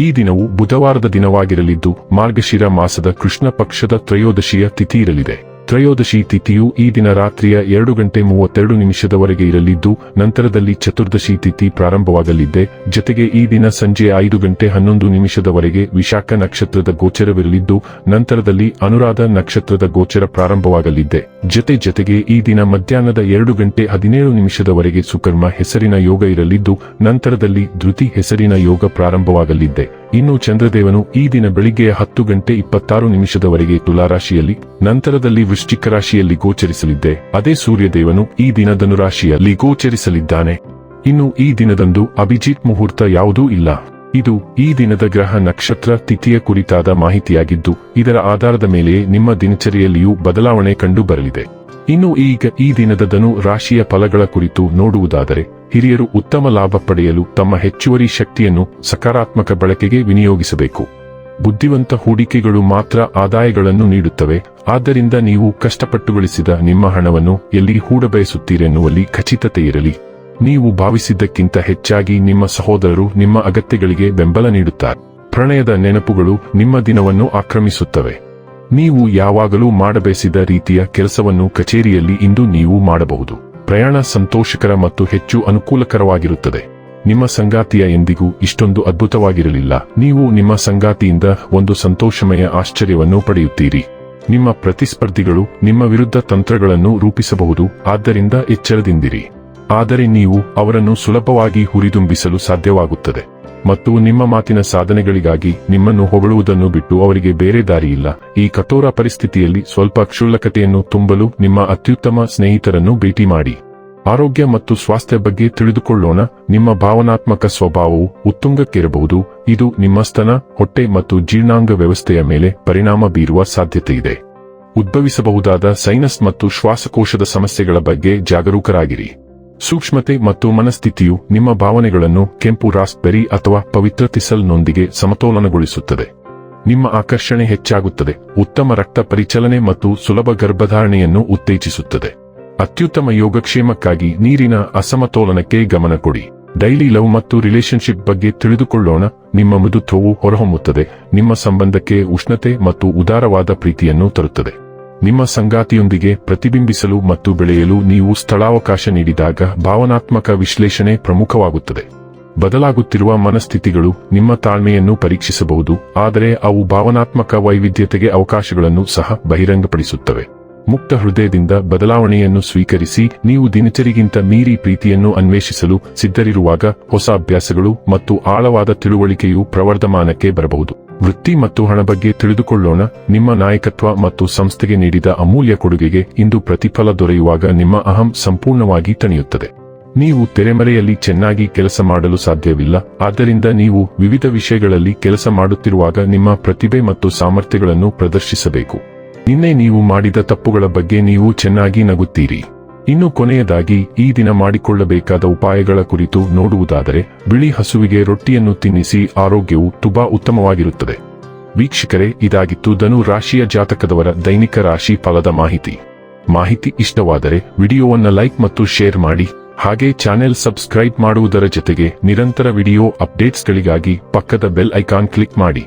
ಈ ದಿನವು ಬುಧವಾರದ ದಿನವಾಗಿರಲಿದ್ದು ಮಾರ್ಗಶಿರ ಮಾಸದ ಕೃಷ್ಣ ಪಕ್ಷದ ತ್ರಯೋದಶಿಯ ತಿಥಿ ಇರಲಿದೆ. ತ್ರಯೋದಶಿ ತಿಥಿಯು ಈ ದಿನ ರಾತ್ರಿಯ ಎರಡು ಗಂಟೆ ಮೂವತ್ತೆರಡು ನಿಮಿಷದವರೆಗೆ ಇರಲಿದ್ದು, ನಂತರದಲ್ಲಿ ಚತುರ್ದಶಿ ತಿಥಿ ಪ್ರಾರಂಭವಾಗಲಿದೆ ಜತೆಗೆ ಈ ದಿನ ಸಂಜೆ ಐದು ಗಂಟೆ ಹನ್ನೊಂದು ನಿಮಿಷದವರೆಗೆ ವಿಶಾಖ ನಕ್ಷತ್ರದ ಗೋಚರವಿರಲಿದ್ದು, ನಂತರದಲ್ಲಿ ಅನುರಾಧ ನಕ್ಷತ್ರದ ಗೋಚರ ಪ್ರಾರಂಭವಾಗಲಿದೆ ಜತೆ ಜತೆಗೆ ಈ ದಿನ ಮಧ್ಯಾಹ್ನದ ಎರಡು ಗಂಟೆ ಹದಿನೇಳು ನಿಮಿಷದವರೆಗೆ ಸುಕರ್ಮ ಹೆಸರಿನ ಯೋಗ ಇರಲಿದ್ದು, ನಂತರದಲ್ಲಿ ಧೃತಿ ಹೆಸರಿನ ಯೋಗ ಪ್ರಾರಂಭವಾಗಲಿದೆ ಇನ್ನು ಚಂದ್ರದೇವನು ಈ ದಿನ ಬೆಳಿಗ್ಗೆಯ ಹತ್ತು ಗಂಟೆ ಇಪ್ಪತ್ತಾರು ನಿಮಿಷದವರೆಗೆ ತುಲಾರಾಶಿಯಲ್ಲಿ, ನಂತರದಲ್ಲಿ ವೃಶ್ಚಿಕ ರಾಶಿಯಲ್ಲಿ ಗೋಚರಿಸಲಿದ್ದೆ. ಅದೇ ಸೂರ್ಯದೇವನು ಈ ದಿನ ಧನುರಾಶಿಯಲ್ಲಿ ಗೋಚರಿಸಲಿದ್ದಾನೆ. ಇನ್ನು ಈ ದಿನದಂದು ಅಭಿಜಿತ್ ಮುಹೂರ್ತ ಯಾವುದೂ ಇಲ್ಲ. ಇದು ಈ ದಿನದ ಗ್ರಹ ನಕ್ಷತ್ರ ತಿಥಿಯ ಕುರಿತಾದ ಮಾಹಿತಿಯಾಗಿದ್ದು, ಇದರ ಆಧಾರದ ಮೇಲೆಯೇ ನಿಮ್ಮ ದಿನಚರಿಯಲ್ಲಿಯೂ ಬದಲಾವಣೆ ಕಂಡು ಬರಲಿದೆ. ಇನ್ನು ಈಗ ಈ ದಿನದ ಧನು ರಾಶಿಯ ಫಲಗಳ ಕುರಿತು ನೋಡುವುದಾದರೆ, ಹಿರಿಯರು ಉತ್ತಮ ಲಾಭ ಪಡೆಯಲು ತಮ್ಮ ಹೆಚ್ಚುವರಿ ಶಕ್ತಿಯನ್ನು ಸಕಾರಾತ್ಮಕ ಬಳಕೆಗೆ ವಿನಿಯೋಗಿಸಬೇಕು. ಬುದ್ಧಿವಂತ ಹೂಡಿಕೆಗಳು ಮಾತ್ರ ಆದಾಯಗಳನ್ನು ನೀಡುತ್ತವೆ, ಆದ್ದರಿಂದ ನೀವು ಕಷ್ಟಪಟ್ಟು ಗಳಿಸಿದ ನಿಮ್ಮ ಹಣವನ್ನು ಎಲ್ಲಿ ಹೂಡಬಯಸುತ್ತೀರೆನ್ನುವಲ್ಲಿ ಖಚಿತತೆ ಇರಲಿ. ನೀವು ಭಾವಿಸಿದ್ದಕ್ಕಿಂತ ಹೆಚ್ಚಾಗಿ ನಿಮ್ಮ ಸಹೋದರರು ನಿಮ್ಮ ಅಗತ್ಯಗಳಿಗೆ ಬೆಂಬಲ ನೀಡುತ್ತಾರೆ. ಪ್ರಣಯದ ನೆನಪುಗಳು ನಿಮ್ಮ ದಿನವನ್ನು ಆಕ್ರಮಿಸುತ್ತವೆ. ನೀವು ಯಾವಾಗಲೂ ಮಾಡಬಯಸಿದ ರೀತಿಯ ಕೆಲಸವನ್ನು ಕಚೇರಿಯಲ್ಲಿ ಇಂದು ನೀವು ಮಾಡಬಹುದು. ಪ್ರಯಾಣ ಸಂತೋಷಕರ ಮತ್ತು ಹೆಚ್ಚು ಅನುಕೂಲಕರವಾಗಿರುತ್ತದೆ. ನಿಮ್ಮ ಸಂಗಾತಿಯ ಎಂದಿಗೂ ಇಷ್ಟೊಂದು ಅದ್ಭುತವಾಗಿರಲಿಲ್ಲ. ನೀವು ನಿಮ್ಮ ಸಂಗಾತಿಯಿಂದ ಒಂದು ಸಂತೋಷಮಯ ಆಶ್ಚರ್ಯವನ್ನು ಪಡೆಯುತ್ತೀರಿ. ನಿಮ್ಮ ಪ್ರತಿಸ್ಪರ್ಧಿಗಳು ನಿಮ್ಮ ವಿರುದ್ಧ ತಂತ್ರಗಳನ್ನು ರೂಪಿಸಬಹುದು, ಆದ್ದರಿಂದ ಎಚ್ಚರದಿಂದಿರಿ. ಆದರೆ ನೀವು ಅವರನ್ನು ಸುಲಭವಾಗಿ ಹುರಿದುಂಬಿಸಲು ಸಾಧ್ಯವಾಗುತ್ತದೆ. ಮತ್ತು ನಿಮ್ಮ ಮಾತಿನ ಸಾಧನೆಗಳಿಗಾಗಿ ನಿಮ್ಮನ್ನು ಹೊಗಳುವುದನ್ನು ಬಿಟ್ಟು ಅವರಿಗೆ ಬೇರೆ ದಾರಿಯಿಲ್ಲ. ಈ ಕಠೋರ ಪರಿಸ್ಥಿತಿಯಲ್ಲಿ ಸ್ವಲ್ಪ ಕ್ಷುಲ್ಲಕತೆಯನ್ನು ತುಂಬಲು ನಿಮ್ಮ ಅತ್ಯುತ್ತಮ ಸ್ನೇಹಿತರನ್ನು ಭೇಟಿ ಮಾಡಿ. ಆರೋಗ್ಯ ಮತ್ತು ಸ್ವಾಸ್ಥ್ಯ ಬಗ್ಗೆ ತಿಳಿದುಕೊಳ್ಳೋಣ. ನಿಮ್ಮ ಭಾವನಾತ್ಮಕ ಸ್ವಭಾವವು ಉತ್ತುಂಗಕ್ಕಿರಬಹುದು. ಇದು ನಿಮ್ಮ ಸ್ತನ, ಹೊಟ್ಟೆ ಮತ್ತು ಜೀರ್ಣಾಂಗ ವ್ಯವಸ್ಥೆಯ ಮೇಲೆ ಪರಿಣಾಮ ಬೀರುವ ಸಾಧ್ಯತೆಯಿದೆ. ಉದ್ಭವಿಸಬಹುದಾದ ಸೈನಸ್ ಮತ್ತು ಶ್ವಾಸಕೋಶದ ಸಮಸ್ಯೆಗಳ ಬಗ್ಗೆ ಜಾಗರೂಕರಾಗಿರಿ. ಸೂಕ್ಷ್ಮತೆ ಮತ್ತು ಮನಸ್ಥಿತಿಯು ನಿಮ್ಮ ಭಾವನೆಗಳನ್ನು ಕೆಂಪು ರಾಸ್ಬೆರಿ ಅಥವಾ ಪವಿತ್ರ ತಿಸಲ್ನೊಂದಿಗೆ ಸಮತೋಲನಗೊಳಿಸುತ್ತದೆ. ನಿಮ್ಮ ಆಕರ್ಷಣೆ ಹೆಚ್ಚಾಗುತ್ತದೆ. ಉತ್ತಮ ರಕ್ತ ಪರಿಚಲನೆ ಮತ್ತು ಸುಲಭ ಗರ್ಭಧಾರಣೆಯನ್ನು ಉತ್ತೇಜಿಸುತ್ತದೆ. ಅತ್ಯುತ್ತಮ ಯೋಗಕ್ಷೇಮಕ್ಕಾಗಿ ನೀರಿನ ಅಸಮತೋಲನಕ್ಕೆ ಗಮನ ಕೊಡಿ. ಡೈಲಿ ಲವ್ ಮತ್ತು ರಿಲೇಶನ್ಶಿಪ್ ಬಗ್ಗೆ ತಿಳಿದುಕೊಳ್ಳೋಣ. ನಿಮ್ಮ ಮೃದುತ್ವವು ಹೊರಹೊಮ್ಮುತ್ತದೆ. ನಿಮ್ಮ ಸಂಬಂಧಕ್ಕೆ ಉಷ್ಣತೆ ಮತ್ತು ಉದಾರವಾದ ಪ್ರೀತಿಯನ್ನು ತರುತ್ತದೆ. ನಿಮ್ಮ ಸಂಗಾತಿಯೊಂದಿಗೆ ಪ್ರತಿಬಿಂಬಿಸಲು ಮತ್ತು ಬೆಳೆಯಲು ನೀವು ಸ್ಥಳಾವಕಾಶ ನೀಡಿದಾಗ ಭಾವನಾತ್ಮಕ ವಿಶ್ಲೇಷಣೆ ಪ್ರಮುಖವಾಗುತ್ತದೆ. ಬದಲಾಗುತ್ತಿರುವ ಮನಸ್ಥಿತಿಗಳು ನಿಮ್ಮ ತಾಳ್ಮೆಯನ್ನು ಪರೀಕ್ಷಿಸಬಹುದು, ಆದರೆ ಅವು ಭಾವನಾತ್ಮಕ ವೈವಿಧ್ಯತೆಗೆ ಅವಕಾಶಗಳನ್ನು ಸಹ ಬಹಿರಂಗಪಡಿಸುತ್ತವೆ. ಮುಕ್ತ ಹೃದಯದಿಂದ ಬದಲಾವಣೆಯನ್ನು ಸ್ವೀಕರಿಸಿ, ನೀವು ದಿನಚರಿಗಿಂತ ಮೀರಿ ಪ್ರೀತಿಯನ್ನು ಅನ್ವೇಷಿಸಲು ಸಿದ್ಧರಿರುವಾಗ ಹೊಸ ಅಭ್ಯಾಸಗಳು ಮತ್ತು ಆಳವಾದ ತಿಳುವಳಿಕೆಯು ಪ್ರವರ್ಧಮಾನಕ್ಕೆ ಬರಬಹುದು. ವೃತ್ತಿ ಮತ್ತು ಹಣ ಬಗ್ಗೆ ತಿಳಿದುಕೊಳ್ಳೋಣ. ನಿಮ್ಮ ನಾಯಕತ್ವ ಮತ್ತು ಸಂಸ್ಥೆಗೆ ನೀಡಿದ ಅಮೂಲ್ಯ ಕೊಡುಗೆಗೆ ಇಂದು ಪ್ರತಿಫಲ ದೊರೆಯುವಾಗ ನಿಮ್ಮ ಅಹಂ ಸಂಪೂರ್ಣವಾಗಿ ತಣಿಯುತ್ತದೆ. ನೀವು ತೆರೆಮರೆಯಲ್ಲಿ ಚೆನ್ನಾಗಿ ಕೆಲಸ ಮಾಡಲು ಸಾಧ್ಯವಿಲ್ಲ. ಆದ್ದರಿಂದ ನೀವು ವಿವಿಧ ವಿಷಯಗಳಲ್ಲಿ ಕೆಲಸ ಮಾಡುತ್ತಿರುವಾಗ ನಿಮ್ಮ ಪ್ರತಿಭೆ ಮತ್ತು ಸಾಮರ್ಥ್ಯಗಳನ್ನು ಪ್ರದರ್ಶಿಸಬೇಕು. ನಿನ್ನೆ ನೀವು ಮಾಡಿದ ತಪ್ಪುಗಳ ಬಗ್ಗೆ ನೀವು ಚೆನ್ನಾಗಿ ನಗುತ್ತೀರಿ. ಇನ್ನು ಕೊನೆಯದಾಗಿ ಈ ದಿನ ಮಾಡಿಕೊಳ್ಳಬೇಕಾದ ಉಪಾಯಗಳ ಕುರಿತು ನೋಡುವುದಾದರೆ, ಬಿಳಿ ಹಸುವಿಗೆ ರೊಟ್ಟಿಯನ್ನು ತಿನ್ನಿಸಿ ಆರೋಗ್ಯವು ತುಂಬಾ ಉತ್ತಮವಾಗಿರುತ್ತದೆ. ವೀಕ್ಷಕರೇ, ಇದಾಗಿತ್ತು ಧನು ರಾಶಿಯ ಜಾತಕದವರ ದೈನಿಕ ರಾಶಿ ಫಲದ ಮಾಹಿತಿ. ಮಾಹಿತಿ ಇಷ್ಟವಾದರೆ ವಿಡಿಯೋವನ್ನು ಲೈಕ್ ಮತ್ತು ಶೇರ್ ಮಾಡಿ, ಹಾಗೆ ಚಾನೆಲ್ ಸಬ್ಸ್ಕ್ರೈಬ್ ಮಾಡುವುದರ ಜೊತೆಗೆ ನಿರಂತರ ವಿಡಿಯೋ ಅಪ್ಡೇಟ್ಸ್ಗಳಿಗಾಗಿ ಪಕ್ಕದ ಬೆಲ್ ಐಕಾನ್ ಕ್ಲಿಕ್ ಮಾಡಿ.